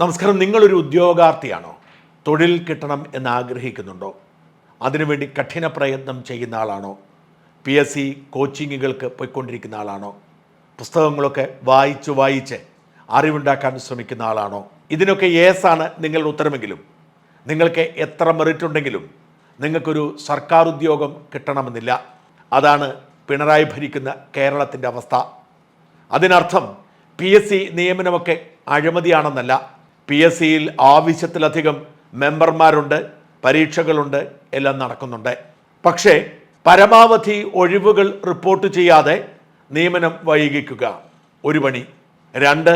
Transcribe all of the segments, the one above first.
നമസ്കാരം. നിങ്ങളൊരു ഉദ്യോഗാർത്ഥിയാണോ? തൊഴിൽ കിട്ടണം എന്ന് ആഗ്രഹിക്കുന്നുണ്ടോ അതിനുവേണ്ടി കഠിന പ്രയത്നം ചെയ്യുന്ന ആളാണോ? പി എസ് സി കോച്ചിങ്ങുകൾക്ക് പോയിക്കൊണ്ടിരിക്കുന്ന ആളാണോ? പുസ്തകങ്ങളൊക്കെ വായിച്ച് വായിച്ച് അറിവുണ്ടാക്കാൻ ശ്രമിക്കുന്ന ആളാണോ? ഇതിനൊക്കെ ഏസാണ് നിങ്ങളുടെ ഉത്തരമെങ്കിലും. നിങ്ങൾക്ക് എത്ര മെറിറ്റ് ഉണ്ടെങ്കിലും നിങ്ങൾക്കൊരു സർക്കാർ ഉദ്യോഗം കിട്ടണമെന്നില്ല. അതാണ് പിണറായി ഭരിക്കുന്ന കേരളത്തിന്റെ അവസ്ഥ. അതിനർത്ഥം പി എസ് സി നിയമനമൊക്കെ അഴിമതിയാണെന്നല്ല. പി എസ് സിയിൽ ആവശ്യത്തിലധികം മെമ്പർമാരുണ്ട് പരീക്ഷകളുണ്ട് എല്ലാം നടക്കുന്നുണ്ട്. പക്ഷേ പരമാവധി ഒഴിവുകൾ റിപ്പോർട്ട് ചെയ്യാതെ നിയമനം വൈകിക്കുക. ഒരു പണി. രണ്ട്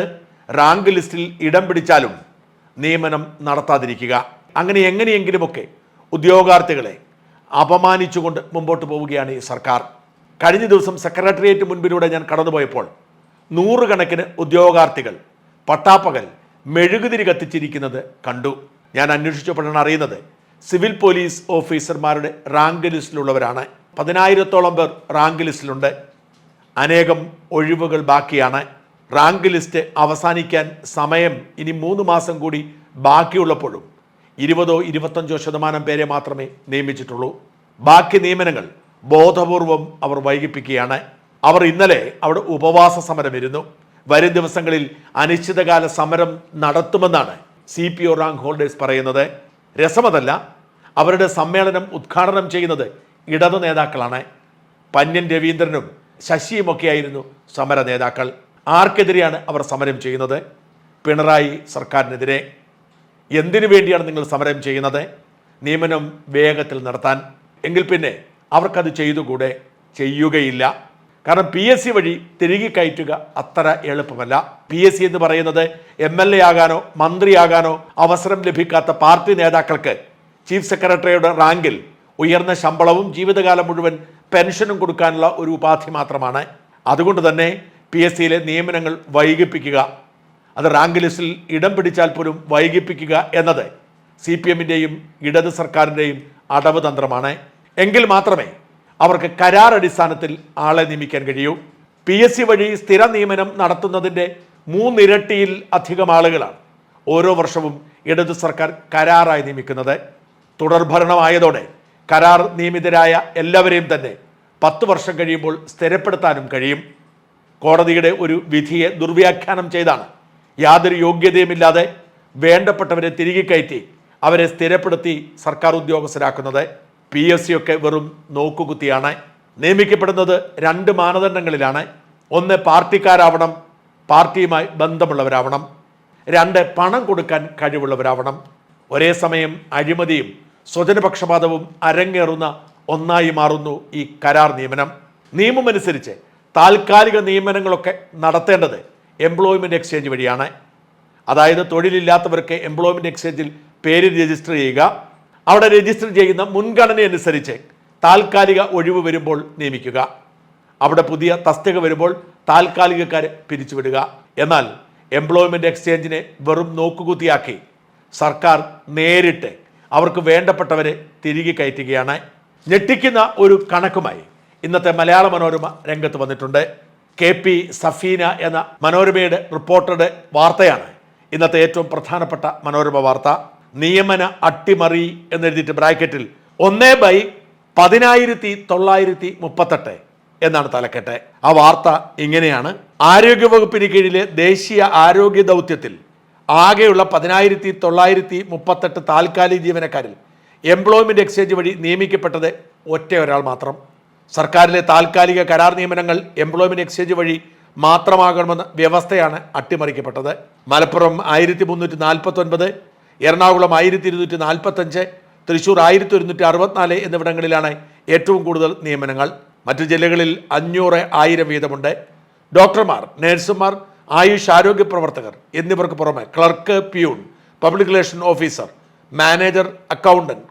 റാങ്ക് ലിസ്റ്റിൽ ഇടം പിടിച്ചാലും നിയമനം നടത്താതിരിക്കുക. അങ്ങനെ എങ്ങനെയെങ്കിലുമൊക്കെ ഉദ്യോഗാർത്ഥികളെ അപമാനിച്ചുകൊണ്ട് മുമ്പോട്ട് പോവുകയാണ് ഈ സർക്കാർ. കഴിഞ്ഞ ദിവസം സെക്രട്ടേറിയറ്റ് മുൻപിലൂടെ ഞാൻ കടന്നുപോയപ്പോൾ നൂറുകണക്കിന് ഉദ്യോഗാർത്ഥികൾ പട്ടാപ്പകൽ മെഴുകുതിരി കത്തിച്ചിരിക്കുന്നത് കണ്ടു. ഞാൻ അന്വേഷിച്ചപ്പോഴാണ് അറിയുന്നത്. സിവിൽ പോലീസ് ഓഫീസർമാരുടെ റാങ്ക് ലിസ്റ്റിലുള്ളവരാണ്. പതിനായിരത്തോളം പേർ റാങ്ക് ലിസ്റ്റിലുണ്ട്. അനേകം ഒഴിവുകൾ ബാക്കിയാണ്. റാങ്ക് ലിസ്റ്റ് അവസാനിക്കാൻ സമയം ഇനി മൂന്ന് മാസം കൂടി ബാക്കിയുള്ളപ്പോഴും ഇരുപതോ ഇരുപത്തഞ്ചോ ശതമാനം പേരെ മാത്രമേ നിയമിച്ചിട്ടുള്ളൂ. ബാക്കി നിയമനങ്ങൾ ബോധപൂർവം അവർ വൈകിപ്പിക്കുകയാണ്. അവർ ഇന്നലെ അവിടെ ഉപവാസ സമരം ഇരുന്നു. വരും ദിവസങ്ങളിൽ അനിശ്ചിതകാല സമരം നടത്തുമെന്നാണ് C P O rank holders പറയുന്നത്. രസമതല്ല അവരുടെ സമ്മേളനം ഉദ്ഘാടനം ചെയ്യുന്നത് ഇടതു നേതാക്കളാണ്. പന്യൻ രവീന്ദ്രനും ശശിയുമൊക്കെയായിരുന്നു സമര നേതാക്കൾ. ആർക്കെതിരെയാണ് അവർ സമരം ചെയ്യുന്നത്? പിണറായി സർക്കാരിനെതിരെ. എന്തിനു വേണ്ടിയാണ് നിങ്ങൾ സമരം ചെയ്യുന്നത്? നിയമനം വേഗത്തിൽ നടത്താൻ. എങ്കിൽ പിന്നെ അവർക്കത് ചെയ്തുകൂടെ? ചെയ്യുകയില്ല. കാരണം പി എസ് സി വഴി തിരികെ കയറ്റുക അത്ര എളുപ്പമല്ല. പി എസ് സി എന്ന് പറയുന്നത് എം എൽ എ ആകാനോ മന്ത്രിയാകാനോ അവസരം ലഭിക്കാത്ത പാർട്ടി നേതാക്കൾക്ക് ചീഫ് സെക്രട്ടറിയുടെ റാങ്കിൽ ഉയർന്ന ശമ്പളവും ജീവിതകാലം മുഴുവൻ പെൻഷനും കൊടുക്കാനുള്ള ഒരു ഉപാധി മാത്രമാണ്. അതുകൊണ്ട് തന്നെ പി എസ് സിയിലെ നിയമനങ്ങൾ വൈകിപ്പിക്കുക അത് റാങ്ക് ലിസ്റ്റിൽ ഇടം പിടിച്ചാൽ പോലും വൈകിപ്പിക്കുക എന്നത് സി പി എമ്മിന്റെയും ഇടത് സർക്കാരിന്റെയും അടവ് തന്ത്രമാണ്. എങ്കിൽ മാത്രമേ അവർക്ക് കരാർ അടിസ്ഥാനത്തിൽ ആളെ നിയമിക്കാൻ കഴിയൂ. പി എസ് സി വഴി സ്ഥിര നിയമനം നടത്തുന്നതിന്റെ മൂന്നിരട്ടിയിൽ അധികം ആളുകളാണ് ഓരോ വർഷവും ഇടതു സർക്കാർ കരാറായി നിയമിക്കുന്നത്. തുടർഭരണമായതോടെ കരാർ നിയമിതരായ എല്ലാവരെയും തന്നെ പത്ത് വർഷം കഴിയുമ്പോൾ സ്ഥിരപ്പെടുത്താനും കഴിയും. കോടതിയുടെ ഒരു വിധിയെ ദുർവ്യാഖ്യാനം ചെയ്താണ്. യാതൊരു യോഗ്യതയുമില്ലാതെ വേണ്ടപ്പെട്ടവരെ തിരികെ കയറ്റി അവരെ സ്ഥിരപ്പെടുത്തി സർക്കാർ ഉദ്യോഗസ്ഥരാക്കുന്നത്. പി എസ് സി ഒക്കെ വെറും നോക്കുകുത്തിയാണ്. നിയമിക്കപ്പെടുന്നത് രണ്ട് മാനദണ്ഡങ്ങളിലാണ്. ഒന്ന് പാർട്ടിക്കാരാവണം പാർട്ടിയുമായി ബന്ധമുള്ളവരാവണം. രണ്ട് പണം കൊടുക്കാൻ കഴിവുള്ളവരാവണം. ഒരേ സമയം അഴിമതിയും സ്വജനപക്ഷപാതവും അരങ്ങേറുന്ന ഒന്നായി മാറുന്നു ഈ കരാർ നിയമനം. നിയമമനുസരിച്ച് താൽക്കാലിക നിയമനങ്ങളൊക്കെ നടത്തേണ്ടത് എംപ്ലോയ്മെന്റ് എക്സ്ചേഞ്ച് വഴിയാണ്. അതായത് തൊഴിലില്ലാത്തവർക്ക് എംപ്ലോയ്മെന്റ് എക്സ്ചേഞ്ചിൽ പേര് രജിസ്റ്റർ ചെയ്യുക. അവിടെ രജിസ്റ്റർ ചെയ്യുന്ന മുൻഗണന അനുസരിച്ച് താൽക്കാലിക ഒഴിവ് വരുമ്പോൾ നിയമിക്കുക. അവിടെ പുതിയ തസ്തിക വരുമ്പോൾ താൽക്കാലികക്കാരെ പിരിച്ചുവിടുക. എന്നാൽ എംപ്ലോയ്മെന്റ് എക്സ്ചേഞ്ചിനെ വെറും നോക്കുകുത്തിയാക്കി സർക്കാർ നേരിട്ട് അവർക്ക് വേണ്ടപ്പെട്ടവരെ തിരികെ കയറ്റുകയാണ്. ഞെട്ടിക്കുന്ന ഒരു കണക്കുമായി ഇന്നത്തെ മലയാള മനോരമ രംഗത്ത് വന്നിട്ടുണ്ട്. കെ പി സഫീന എന്ന മനോരമയുടെ റിപ്പോർട്ടറുടെ വാർത്തയാണ് ഇന്നത്തെ ഏറ്റവും പ്രധാനപ്പെട്ട മനോരമ വാർത്ത. നിയമന അട്ടിമറി എന്നെഴുതിയിട്ട് ബ്രാക്കറ്റിൽ ഒന്നേ ബൈ പതിനായിരത്തി തൊള്ളായിരത്തി മുപ്പത്തെട്ട് എന്നാണ് തലക്കെട്ട്. ആ വാർത്ത ഇങ്ങനെയാണ്. ആരോഗ്യവകുപ്പിന് കീഴിലെ ദേശീയ ആരോഗ്യ ദൗത്യത്തിൽ ആകെയുള്ള പതിനായിരത്തി തൊള്ളായിരത്തി മുപ്പത്തെട്ട് താൽക്കാലിക ജീവനക്കാരിൽ എംപ്ലോയ്മെന്റ് എക്സ്ചേഞ്ച് വഴി നിയമിക്കപ്പെട്ടത് ഒറ്റ ഒരാൾ മാത്രം. സർക്കാരിലെ താൽക്കാലിക കരാർ നിയമനങ്ങൾ എംപ്ലോയ്മെന്റ് എക്സ്ചേഞ്ച് വഴി മാത്രമാകണമെന്ന വ്യവസ്ഥയാണ് അട്ടിമറിക്കപ്പെട്ടത്. മലപ്പുറം ആയിരത്തി മുന്നൂറ്റി നാൽപ്പത്തി ഒൻപത് എറണാകുളം ആയിരത്തി ഇരുന്നൂറ്റി നാൽപ്പത്തഞ്ച് തൃശ്ശൂർ ആയിരത്തി ഒരുന്നൂറ്റി അറുപത്തിനാല് എന്നിവിടങ്ങളിലാണ് ഏറ്റവും കൂടുതൽ നിയമനങ്ങൾ. മറ്റ് ജില്ലകളിൽ അഞ്ഞൂറ് ആയിരം വീതമുണ്ട്. ഡോക്ടർമാർ നഴ്സുമാർ ആയുഷ് ആരോഗ്യ പ്രവർത്തകർ എന്നിവർക്ക് പുറമെ clerk peon public relation officer manager accountant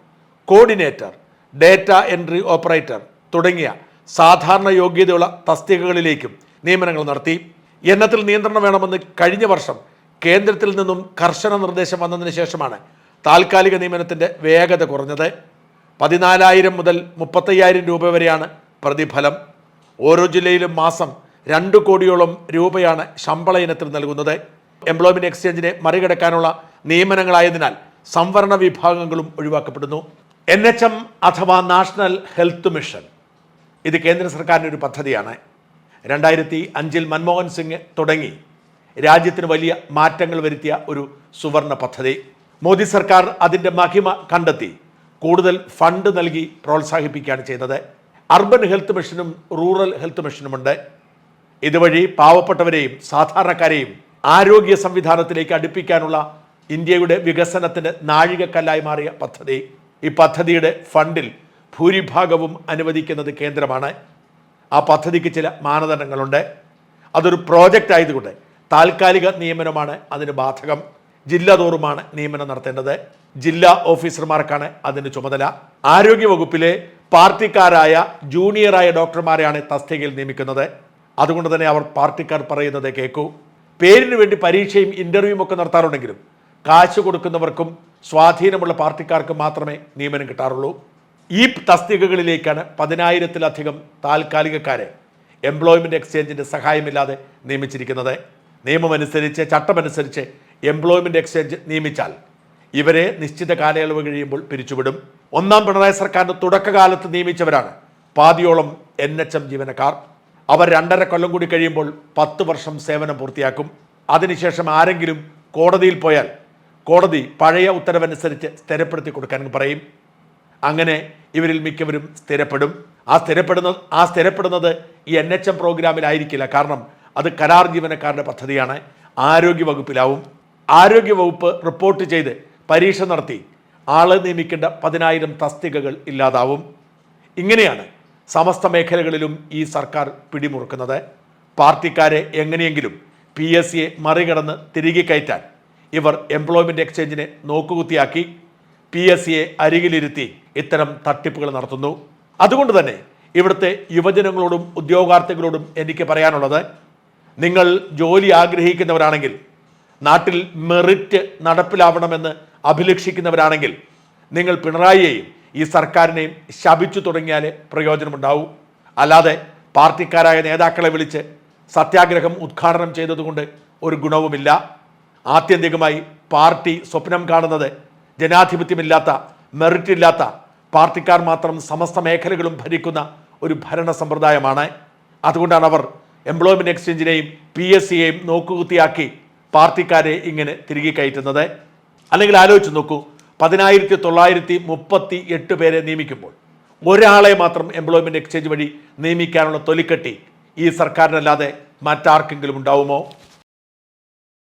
coordinator data entry operator തുടങ്ങിയ സാധാരണ യോഗ്യതയുള്ള തസ്തികകളിലേക്കും നിയമനങ്ങൾ നടത്തി. എണ്ണത്തിൽ നിയന്ത്രണം വേണമെന്ന് കഴിഞ്ഞ വർഷം കേന്ദ്രത്തിൽ നിന്നും കർശന നിർദ്ദേശം വന്നതിന് ശേഷമാണ് താൽക്കാലിക നിയമനത്തിന്റെ വേഗത കുറഞ്ഞത്. പതിനാലായിരം മുതൽ മുപ്പത്തയ്യായിരം രൂപ വരെയാണ് പ്രതിഫലം. ഓരോ ജില്ലയിലും മാസം രണ്ട് കോടിയോളം രൂപയാണ് ശമ്പള ഇനത്തിൽ നൽകുന്നത്. എംപ്ലോയ്മെന്റ് എക്സ്ചേഞ്ചിനെ മറികടക്കാനുള്ള നിയമനങ്ങളായതിനാൽ സംവരണ വിഭാഗങ്ങളും ഒഴിവാക്കപ്പെടുന്നു. എൻ എച്ച് എം അഥവാ നാഷണൽ ഹെൽത്ത് മിഷൻ ഇത് കേന്ദ്ര സർക്കാരിന്റെ ഒരു പദ്ധതിയാണ്. രണ്ടായിരത്തി അഞ്ചിൽ മൻമോഹൻ സിംഗ് തുടങ്ങി. രാജ്യത്തിന് വലിയ മാറ്റങ്ങൾ വരുത്തിയ ഒരു സുവർണ പദ്ധതി. മോദി സർക്കാർ അതിന്റെ മഹിമ കണ്ടെത്തി. കൂടുതൽ ഫണ്ട് നൽകി പ്രോത്സാഹിപ്പിക്കുകയാണ് ചെയ്തത് അർബൻ ഹെൽത്ത് മിഷനും റൂറൽ ഹെൽത്ത് മിഷനുമുണ്ട്. ഇതുവഴി പാവപ്പെട്ടവരെയും സാധാരണക്കാരെയും ആരോഗ്യ സംവിധാനത്തിലേക്ക് അടുപ്പിക്കാനുള്ള ഇന്ത്യയുടെ വികസനത്തിന് നാഴികക്കല്ലായി മാറിയ പദ്ധതി. ഈ പദ്ധതിയുടെ ഫണ്ടിൽ ഭൂരിഭാഗവും അനുവദിക്കുന്നത് കേന്ദ്രമാണ്. ആ പദ്ധതിക്ക് ചില മാനദണ്ഡങ്ങളുണ്ട്. അതൊരു പ്രോജക്റ്റ് ആയതുകൊണ്ട് താൽക്കാലിക നിയമനമാണ് അതിന് ബാധകം. ജില്ലാ തോറുമാണ് നിയമനം നടത്തേണ്ടത്. ജില്ലാ ഓഫീസർമാർക്കാണ് അതിന് ചുമതല. ആരോഗ്യവകുപ്പിലെ പാർട്ടിക്കാരായ ജൂനിയറായ ഡോക്ടർമാരെയാണ് തസ്തികയിൽ നിയമിക്കുന്നത്. അതുകൊണ്ട് തന്നെ അവർ പാർട്ടിക്കാർ പറയുന്നത് കേൾക്കൂ പേരിന് വേണ്ടി പരീക്ഷയും ഇന്റർവ്യൂവും ഒക്കെ നടത്താറുണ്ടെങ്കിലും കാശ് കൊടുക്കുന്നവർക്കും സ്വാധീനമുള്ള പാർട്ടിക്കാർക്ക് മാത്രമേ നിയമനം കിട്ടാറുള്ളൂ. ഈ തസ്തികകളിലേക്കാണ് പതിനായിരത്തിലധികം താൽക്കാലികക്കാരെ എംപ്ലോയ്മെന്റ് എക്സ്ചേഞ്ചിന്റെ സഹായമില്ലാതെ നിയമിച്ചിരിക്കുന്നത്. നിയമമനുസരിച്ച് ചട്ടമനുസരിച്ച് എംപ്ലോയ്മെന്റ് എക്സ്ചേഞ്ച് നിയമിച്ചാൽ ഇവരെ നിശ്ചിത കാലയളവ് കഴിയുമ്പോൾ പിരിച്ചുവിടും. ഒന്നാം പിണറായി സർക്കാരിന്റെ തുടക്കകാലത്ത് നിയമിച്ചവരാണ് പാതിയോളം എൻ എച്ച് എം ജീവനക്കാർ. അവർ രണ്ടര കൊല്ലം കൂടി കഴിയുമ്പോൾ പത്ത് വർഷം സേവനം പൂർത്തിയാക്കും. അതിനുശേഷം ആരെങ്കിലും കോടതിയിൽ പോയാൽ കോടതി പഴയ ഉത്തരവനുസരിച്ച് സ്ഥിരപ്പെടുത്തി കൊടുക്കാൻ പറയും. അങ്ങനെ ഇവരിൽ മിക്കവരും സ്ഥിരപ്പെടും. ആ സ്ഥിരപ്പെടുന്ന ആ സ്ഥിരപ്പെടുന്നത് ഈ എൻ എച്ച് എം പ്രോഗ്രാമിലായിരിക്കില്ല കാരണം അത് കരാർ ജീവനക്കാരുടെ പദ്ധതിയാണ്. ആരോഗ്യ വകുപ്പിലാവും ആരോഗ്യ വകുപ്പ് റിപ്പോർട്ട് ചെയ്ത് പരീക്ഷ നടത്തി. ആളെ നിയമിക്കേണ്ട പതിനായിരം തസ്തികകൾ ഇല്ലാതാവും. ഇങ്ങനെയാണ് സമസ്ത മേഖലകളിലും ഈ സർക്കാർ പിടിമുറുക്കുന്നത്. പാർട്ടിക്കാരെ എങ്ങനെയെങ്കിലും പി എസ് സിയെ മറികടന്ന് തിരികെ കയറ്റാൻ ഇവർ എംപ്ലോയ്മെന്റ് എക്സ്ചേഞ്ചിനെ നോക്കുകുത്തിയാക്കി. പി എസ് സിയെ അരികിലിരുത്തി ഇത്തരം തട്ടിപ്പുകൾ നടത്തുന്നു. അതുകൊണ്ട് തന്നെ ഇവിടുത്തെ യുവജനങ്ങളോടും ഉദ്യോഗാർത്ഥികളോടും എനിക്ക് പറയാനുള്ളത് നിങ്ങൾ ജോലി ആഗ്രഹിക്കുന്നവരാണെങ്കിൽ നാട്ടിൽ മെറിറ്റ് നടപ്പിലാവണമെന്ന് അഭിലഷിക്കുന്നവരാണെങ്കിൽ നിങ്ങൾ പിണറായിയെയും ഈ സർക്കാരിനെയും ശപിച്ചു തുടങ്ങിയാൽ പ്രയോജനമുണ്ടാവൂ. അല്ലാതെ പാർട്ടിക്കാരായ നേതാക്കളെ വിളിച്ച് സത്യാഗ്രഹം ഉദ്ഘാടനം ചെയ്തതുകൊണ്ട് ഒരു ഗുണവുമില്ല. ആത്യന്തികമായി പാർട്ടി സ്വപ്നം കാണുന്നത് ജനാധിപത്യമില്ലാത്ത മെറിറ്റ് ഇല്ലാത്ത പാർട്ടിക്കാർ മാത്രം സമസ്ത മേഖലകളും ഭരിക്കുന്ന ഒരു ഭരണ സമ്പ്രദായമാണ് അതുകൊണ്ടാണ് അവർ എംപ്ലോയ്മെന്റ് എക്സ്ചേഞ്ചിനെയും പി എസ് സിയെയും നോക്കുകുത്തിയാക്കി പാർട്ടിക്കാരെ ഇങ്ങനെ തിരികെ കയറ്റുന്നത്. അല്ലെങ്കിൽ ആലോചിച്ച് നോക്കൂ പതിനായിരത്തി തൊള്ളായിരത്തി മുപ്പത്തി എട്ട് പേരെ നിയമിക്കുമ്പോൾ ഒരാളെ മാത്രം എംപ്ലോയ്മെന്റ് എക്സ്ചേഞ്ച് വഴി നിയമിക്കാനുള്ള തൊലിക്കെട്ടി ഈ സർക്കാരിനല്ലാതെ മറ്റാർക്കെങ്കിലും ഉണ്ടാവുമോ?